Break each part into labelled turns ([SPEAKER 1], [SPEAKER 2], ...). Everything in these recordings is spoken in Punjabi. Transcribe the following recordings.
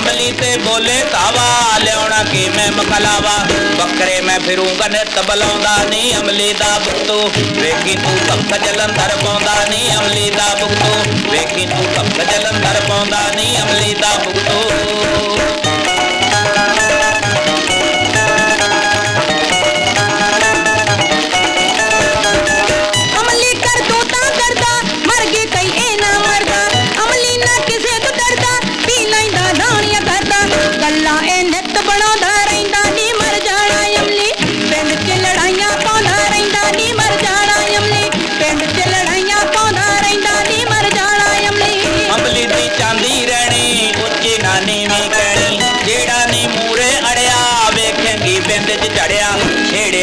[SPEAKER 1] ਅਮਲੀ ਤੇ ਬੋਲੇ ਧਾਵਾ ਲਿਆਉਣਾ ਕੀ ਮੈਂ ਮਕਲਾਵਾ ਬੱਕਰੇ ਮੈਂ ਫਿਰੂੰਗਾ, ਨਿਤ ਬਲਾਉਂਦਾ ਨਹੀਂ ਅਮਲੀ ਦਾ ਬੁੱਤੂ ਵੇਖੀ ਤੂੰ ਧੱਕ ਜਲੰਧਰ ਪਾਉਂਦਾ ਨਹੀਂ ਅਮਲੀ ਦਾ ਬੁੱਤੂ ਵੇਖੀ ਤੂੰ ਧੱਕ ਜਲੰਧਰ ਪਾਉਂਦਾ ਨਹੀਂ ਅਮਲੀ ਦਾ ਬੁੱਤੂ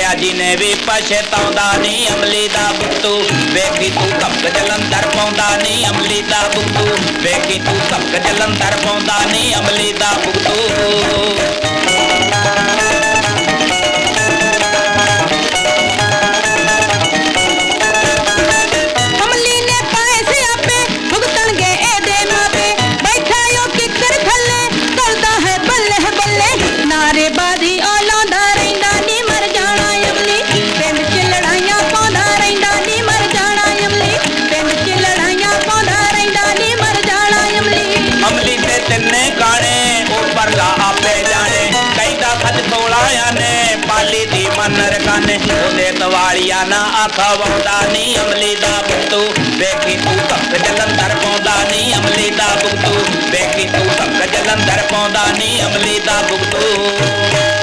[SPEAKER 1] ਛੇੜਿਆ ਜਿਨੇ ਵੀ ਪਛਤਾਉਂਦਾ ਨਹੀਂ ਅਮਲੀ ਦਾ ਬੁੱਤੂ। ਵੇਖੀ ਤੂੰ ਧੱਕ ਜਲੰਧਰ ਪਾਉਂਦਾ ਨਹੀਂ ਅਮਲੀ ਦਾ ਬੁੱਤੂ। ਵੇਖੀ ਤੂੰ ਧੱਕ ਜਲੰਧਰ ਪਾਉਂਦਾ ਨਹੀਂ ਅਮਲੀ ਦਾ ਬੁੱਤੂ। ਪਾਲੀ ਦੀ ਮਨ ਰਕਾਨੇ ਉਹਦੇ ਤਵਾਲੀਆਂ ਨਾ ਆਖਵਾਉਂਦਾ ਨਹੀਂ ਅਮਲੀ ਦਾ ਬੁੱਤੂ ਵੇਖੀ ਤੂੰ ਧੱਕ ਜਲੰਧਰ ਪਾਉਂਦਾ ਨਹੀਂ ਅਮਲੀ ਦਾ ਬੁੱਤੂ ਵੇਖੀ ਤੂੰ ਧੱਕ ਜਲੰਧਰ ਪਾਉਂਦਾ ਨਹੀਂ ਅਮਲੀ ਦਾ ਬੁੱਤੂ